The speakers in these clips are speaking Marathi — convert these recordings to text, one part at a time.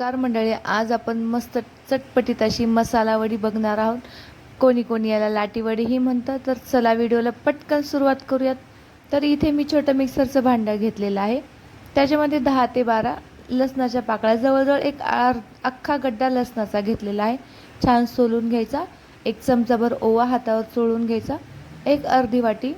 नमस्कार मंडळी आज आपण मस्त चटपटीत अशी मसाला वडी बघणार आहोत. कोणी कोणी याला लाटीवडीही म्हणतं तर चला व्हिडिओला पटकन सुरुवात करूयात. तर इथे मी छोटं मिक्सरचं भांडं घेतलेलं आहे. त्याच्यामध्ये दहा ते बारा लसणाच्या पाकळ्या जवळजवळ एक आर अख्खा गड्डा लसणाचा घेतलेला आहे. छान सोलून घ्यायचा. एक चमचाभर ओवा हातावर चोळून घ्यायचा. एक अर्धी वाटी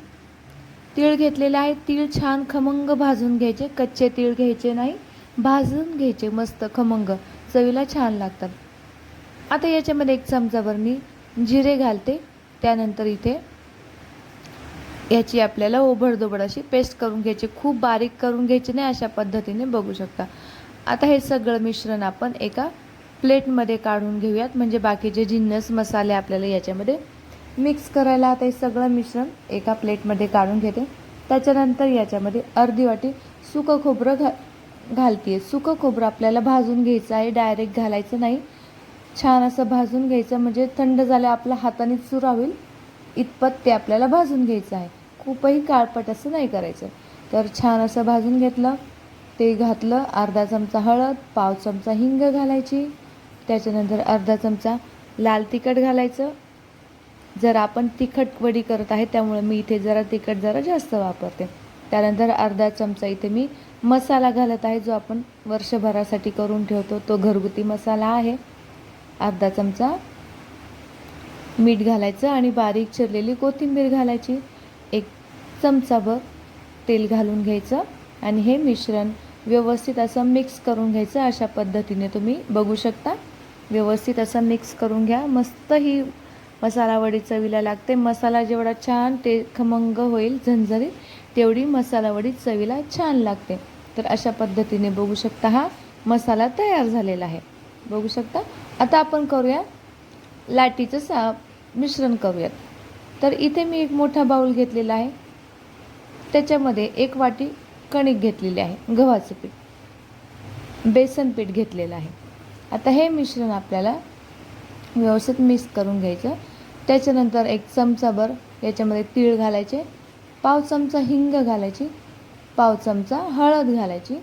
तीळ घेतलेला आहे. तीळ छान खमंग भाजून घ्यायचे. कच्चे तीळ घ्यायचे नाही. भाजून घ्यायचे मस्त खमंग. चवीला छान लागतात. आता याच्यामध्ये एक चमचाभर मी जिरे घालते. त्यानंतर इथे याची आपल्याला ओबडधोबड अशी पेस्ट करून घ्यायची. खूप बारीक करून घ्यायची नाही अशा पद्धतीने बघू शकता. आता हे सगळं मिश्रण आपण एका प्लेटमध्ये काढून घेऊयात. म्हणजे बाकीचे जिन्नस मसाले आपल्याला याच्यामध्ये मिक्स करायला आता हे सगळं मिश्रण एका प्लेटमध्ये काढून घेते. त्याच्यानंतर याच्यामध्ये अर्धी वाटी सुकं खोबरं घा घालते सुकं खोबरं आपल्याला भाजून घ्यायचं आहे डायरेक्ट घालायचं नाही. छान असं भाजून घ्यायचं म्हणजे थंड झालं आपल्या हाताने चूर होईल इतपत ते आपल्याला भाजून घ्यायचं आहे. खूपही काळपट असं नाही करायचं. तर छान असं भाजून घेतलं ते घातलं अर्धा चमचा हळद पाव चमचा हिंग घालायची. त्याच्यानंतर अर्धा चमचा लाल तिखट घालायचं. जर आपण तिखट वडी करत आहे त्यामुळे मी इथे जरा तिखट जरा जास्त वापरते. त्यानंतर अर्धा चमचा इथे मी मसाला घालत आहे जो आपण वर्षभरासाठी करून ठेवतो. तो घरगुती मसाला आहे. अर्धा चमचा मीठ घालायचं आणि बारीक चिरलेली कोथिंबीर घालायची. एक चमचाभर तेल घालून घ्यायचं आणि हे मिश्रण व्यवस्थित असं मिक्स करून घ्यायचं. अशा पद्धतीने तुम्ही बघू शकता. व्यवस्थित असं मिक्स करून घ्या. मस्त ही मसाला वडी चवीला लागते. मसाला जेवढा छान ते खमंग होईल झणझणीत तेवढी मसाला वडी चवीला छान लागते. तर अशा पद्धतीने बघू शकता हा मसाला तयार झालेला आहे. बघू शकता? आता आपण करूया लाटीचं सा मिश्रण करूयात. तर इथे मी एक मोठा बाऊल घेतलेला आहे. त्याच्यामध्ये एक वाटी कणिक घेतलेली आहे गव्हाचं पीठ. बेसन पीठ घेतलेलं आहे. आता हे मिश्रण आपल्याला व्यवस्थित मिक्स करून घ्यायचं. त्याच्यानंतर एक चमचाभर याच्यामध्ये तीळ घालायचे पाव चमचा हिंग घालायची पाव चमचा हळद घालायची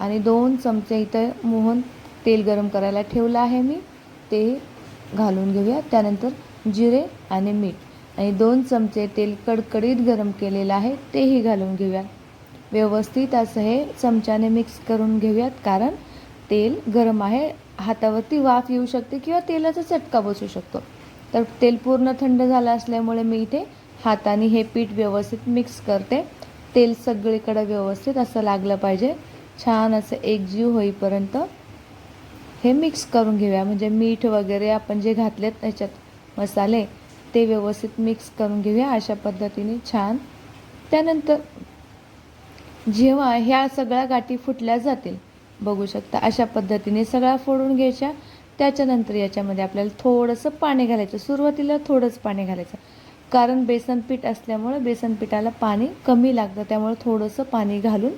आणि दोन चमचे इथं मोहन तेल गरम करायला ठेवलं आहे मी. ते घालून घेऊया. त्यानंतर जिरे आणि मीठ आणि दोन चमचे तेल कडकडीत गरम केलेलं आहे तेही घालून घेऊया. व्यवस्थित असं हे चमच्याने मिक्स करून घेऊयात कारण तेल गरम आहे हातावरती वाफ येऊ शकते किंवा तेलाचा चटका बसू शकतो. तर तेल पूर्ण थंड झालं असल्यामुळे मी इथे हाताने हे पीठ व्यवस्थित मिक्स करते. तेल सगळीकडे व्यवस्थित असं लागलं पाहिजे. छान असं एकजीव होईपर्यंत हे मिक्स करून घेऊया. म्हणजे मीठ वगैरे आपण जे घातलेत त्याच्यात मसाले ते व्यवस्थित मिक्स करून घेऊया अशा पद्धतीने छान. त्यानंतर जेव्हा ह्या सगळ्या गाठी फुटल्या जातील बघू शकता अशा पद्धतीने सगळ्या फोडून घ्यायच्या. त्याच्यानंतर याच्यामध्ये आपल्याला थोडंसं पाणी घालायचं. सुरुवातीला थोडंच पाणी घालायचं. कारण बेसन पीठ असल्यामुळं बेसन पिठाला पाणी कमी लागतं. त्यामुळे थोडंसं पाणी घालून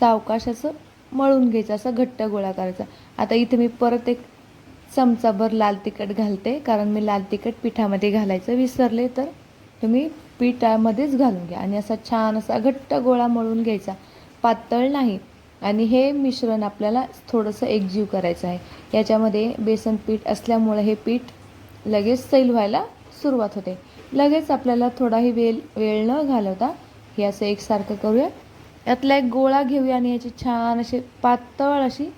सावकाश असं मळून घ्यायचं. असं घट्ट गोळा करायचा. आता इथे मी परत एक चमचाभर लाल तिखट घालते. कारण मी लाल तिखट पिठामध्ये घालायचं. विसरले तर तुम्ही पिठामध्येच घालून घ्या. आणि असा छान असा घट्ट गोळा मळून घ्यायचा. पातळ नाही. आणि हे मिश्रण आपल्याला थोडंसं एकजीव करायचं आहे. याच्यामध्ये बेसन पीठ असल्यामुळे हे पीठ लगेच सैल व्हायला सुरुवात होते. लगेच आपल्याला थोडाही वेल वेळ न घालवता हे असं एकसारखं करूया. यातला एक गोळा घेऊया आणि याची छान अशी पातळ अशी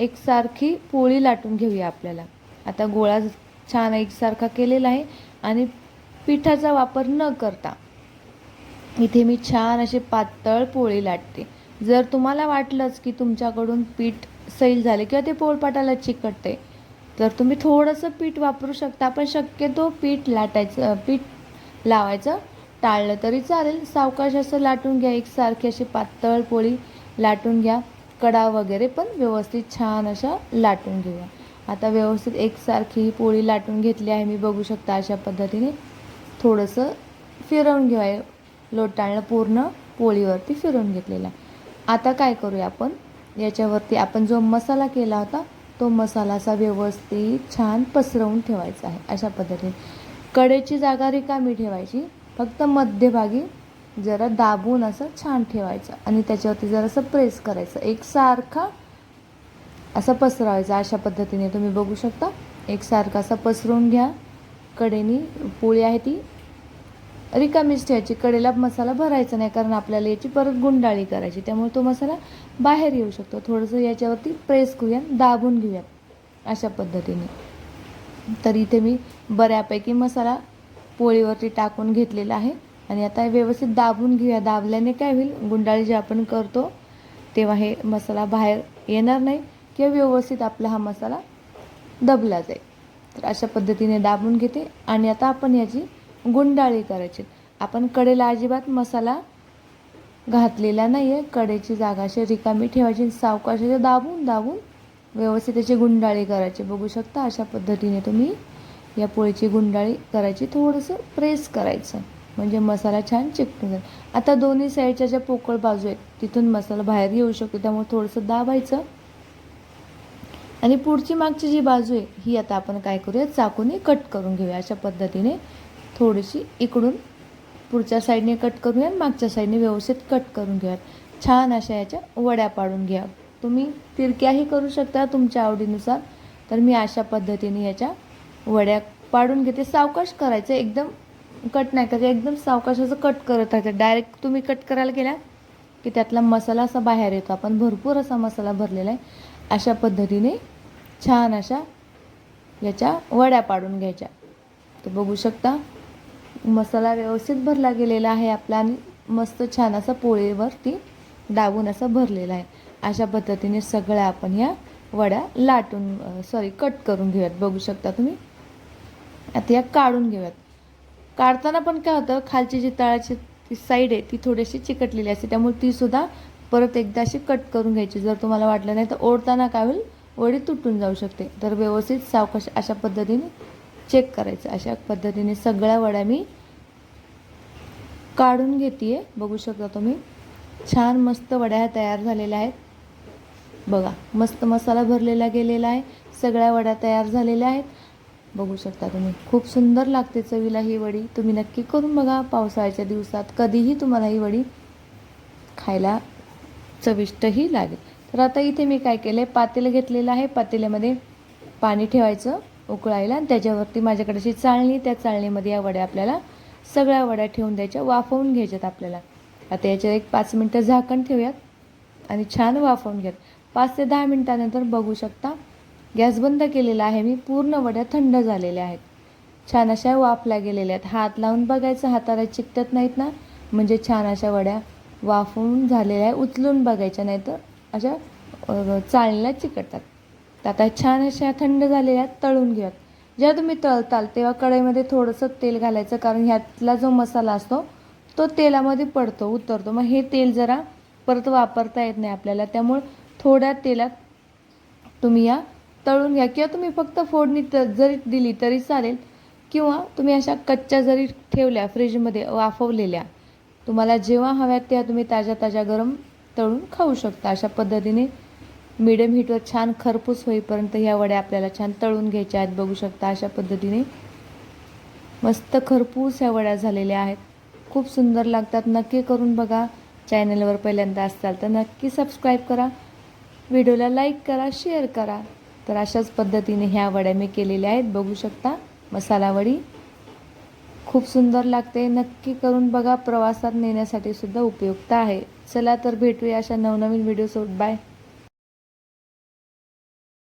एकसारखी पोळी लाटून घेऊया आपल्याला. आता गोळा छान एकसारखा केलेला आहे आणि पिठाचा वापर न करता इथे मी छान अशी पातळ पोळी लाटते. जर तुम्हाला वाटलंच की तुमच्याकडून पीठ सैल झाले किंवा ते पोळपाटाला चिकटते तर तुम्ही थोडंसं पीठ वापरू शकता. पण शक्यतो पीठ लाटायचं पीठ लावायचं टाळलं तरी चालेल. सावकाश असं लाटून घ्या. एकसारखी अशी पातळ पोळी लाटून घ्या. कडा वगैरे पण व्यवस्थित छान अशा लाटून घेऊया. आता व्यवस्थित एकसारखी ही पोळी लाटून घेतली आहे. मी बघू शकता अशा पद्धतीने थोडंसं फिरवून घेऊया. लोटाळणं पूर्ण पोळीवरती फिरवून घेतलेला आता काय करूया आपण? याच्यावरती आपण जो मसाला केला होता तो मसाला असा व्यवस्थित छान पसरवून ठेवायचा आहे अशा पद्धतीने. कडेची जागा रिकामी ठेवायची फक्त मध्यभागी जरा दाबून असं छान ठेवायचं आणि त्याच्यावरती जरासं प्रेस करायचं. एकसारखा असं पसरवायचा अशा पद्धतीने. तुम्ही बघू शकता एकसारखा असा पसरवून घ्या. कडेनी पोळी आहे ती रिकामीच ठेवायची कडेला मसाला भरायचा नाही कारण आपल्याला याची परत गुंडाळी करायची त्यामुळे तो मसाला बाहेर येऊ शकतो. थोडंसं याच्यावरती प्रेस करूया दाबून घेऊयात अशा पद्धतीने. तर इथे मी बऱ्यापैकी मसाला पोळीवरती टाकून घेतलेला आहे आणि आता व्यवस्थित दाबून घेऊया. दाबल्याने काय होईल गुंडाळी जे आपण करतो तेव्हा हे मसाला बाहेर येणार नाही किंवा व्यवस्थित आपला हा मसाला दबला जाईल. तर अशा पद्धतीने दाबून घेते आणि आता आपण याची गुंडाळी करायची. आपण कडेला अजिबात मसाला घातलेला नाही आहे कडेची जागा अशी रिकामी ठेवायची सावकाश दाबून दाबून व्यवस्थित त्याची गुंडाळी करायची. बघू शकता अशा पद्धतीने तुम्ही या पोळीची गुंडाळी करायची. थोडंसं प्रेस करायचं. म्हणजे मसाला छान चिकटून जाईल. आता दोन्ही साईडच्या ज्या पोकळ बाजू आहेत तिथून मसाला बाहेर येऊ शकतो. त्यामुळे थोडंसं दाबायचं. आणि पुढची मागची जी बाजू आहे ही आता आपण काय करूया? चाकूने कट करून घेऊया. अशा पद्धतीने थोडीशी इकडून पुढच्या साईडने कट करूया मागच्या साईडने व्यवस्थित कट करून घेऊयात छान अशा याच्या वड्या पाडून घ्या. तुम्ही तिरक्याही करू शकता तुमच्या आवडीनुसार तर मी अशा पद्धतीने याच्या वड्या पाडून घेते. सावकाश करायचं एकदम कट नाही करायचं एकदम सावकाश असं कट करत राहायचं. डायरेक्ट तुम्ही कट करायला गेला की त्यातला मसाला असा बाहेर येतो. आपण भरपूर असा मसाला भरलेला आहे. अशा पद्धतीने छान अशा याच्या वड्या पाडून घ्यायच्या. तर बघू शकता मसाला व्यवस्थित भरला गेलेला आहे आपला आणि मस्त छान असा पोळीवरती दाबून असा भरलेला आहे. अशा पद्धतीने सगळ्या आपण ह्या वड्या लाटून सॉरी कट करून घेऊयात. बघू शकता तुम्ही? आता या काढून घेऊयात. काढताना पण काय होतं खालची जी तळाची ती साईड आहे ती थोडीशी चिकटलेली असते. त्यामुळे ती सुद्धा परत एकदा अशी कट करून घ्यायची. जर तुम्हाला वाटलं नाही तर ओढताना काय होईल? वडी तुटून जाऊ शकते. तर व्यवस्थित सावकाश अशा पद्धतीने चेक करायचं. अशा पद्धतीने सगळ्या वड्या मी काढून घेते बघू शकता तुम्ही. छान मस्त वड्या ह्या तयार झालेल्या आहेत. बघा मस्त मसाला भरलेला गेलेला आहे. सगळ्या वड्या तयार झालेल्या आहेत. बघू शकता तुम्ही. खूप सुंदर लागते चवीला ही वडी. तुम्ही नक्की करून बघा पावसाळ्याच्या दिवसात. कधीही तुम्हाला ही वडी खायला चविष्टही लागेल. तर आता इथे मी काय केलं आहे पातेलं घेतलेलं आहे. पातेल्यामध्ये पाणी ठेवायचं. उकळायला आणि त्याच्यावरती माझ्याकडे अशी चाळणी त्या चाळणीमध्ये या वड्या आपल्याला सगळ्या वड्या ठेवून द्यायच्या वाफवून घ्यायच्यात आपल्याला. आता याच्यावर एक पाच मिनटं झाकण ठेवूयात आणि छान वाफवून घ्यात पाच ते दहा मिनटानंतर बघू शकता गॅस बंद केलेला आहे मी पूर्ण वड्या थंड झालेल्या आहेत. छान अशा वाफल्या गेलेल्या आहेत. हात लावून बघायचं हाताला चिकटत नाहीत ना? म्हणजे छान अशा वड्या वाफवून झालेल्या आहे उचलून बघायच्या नाही तर अशा चाळणीला चिकटतात. तर आता छान अशा थंड झालेल्या तळून घ्यात जेव्हा तुम्ही तळताल तेव्हा कढईमध्ये थोडंसं तेल घालायचं कारण ह्यातला जो मसाला असतो तो तेलामध्ये पडतो उतरतो. मग हे तेल जरा परत वापरता येत नाही आपल्याला त्यामुळे थोड्या तेलात तुम्ही या तळून घ्या. किंवा तुम्ही फक्त फोडणी त जरी दिली तरी चालेल किंवा तुम्ही अशा कच्च्या जरी ठेवल्या फ्रीजमध्ये वाफवलेल्या तुम्हाला जेव्हा हव्यात त्या तुम्ही ताज्या ताज्या गरम तळून खाऊ शकता. अशा पद्धतीने मिडियम हीटवर छान खरपूस होईपर्यंत ह्या वड्या आपल्याला छान तळून घ्यायच्या आहेत. बघू शकता अशा पद्धतीने. मस्त खरपूस ह्या वड्या झालेल्या आहेत. खूप सुंदर लागतात. नक्की करून बघा. चॅनलवर पहिल्यांदा असाल तर नक्की सबस्क्राईब करा. व्हिडिओला लाईक करा शेअर करा. तर अशाच पद्धतीने ह्या वड्या मी केलेल्या आहेत. बघू शकता. मसाला वडी खूप सुंदर लागते. नक्की करून बघा. प्रवासात नेण्यासाठी सुद्धा उपयुक्त आहे. चला तर भेटूया अशा नवनवीन व्हिडिओसोबत बाय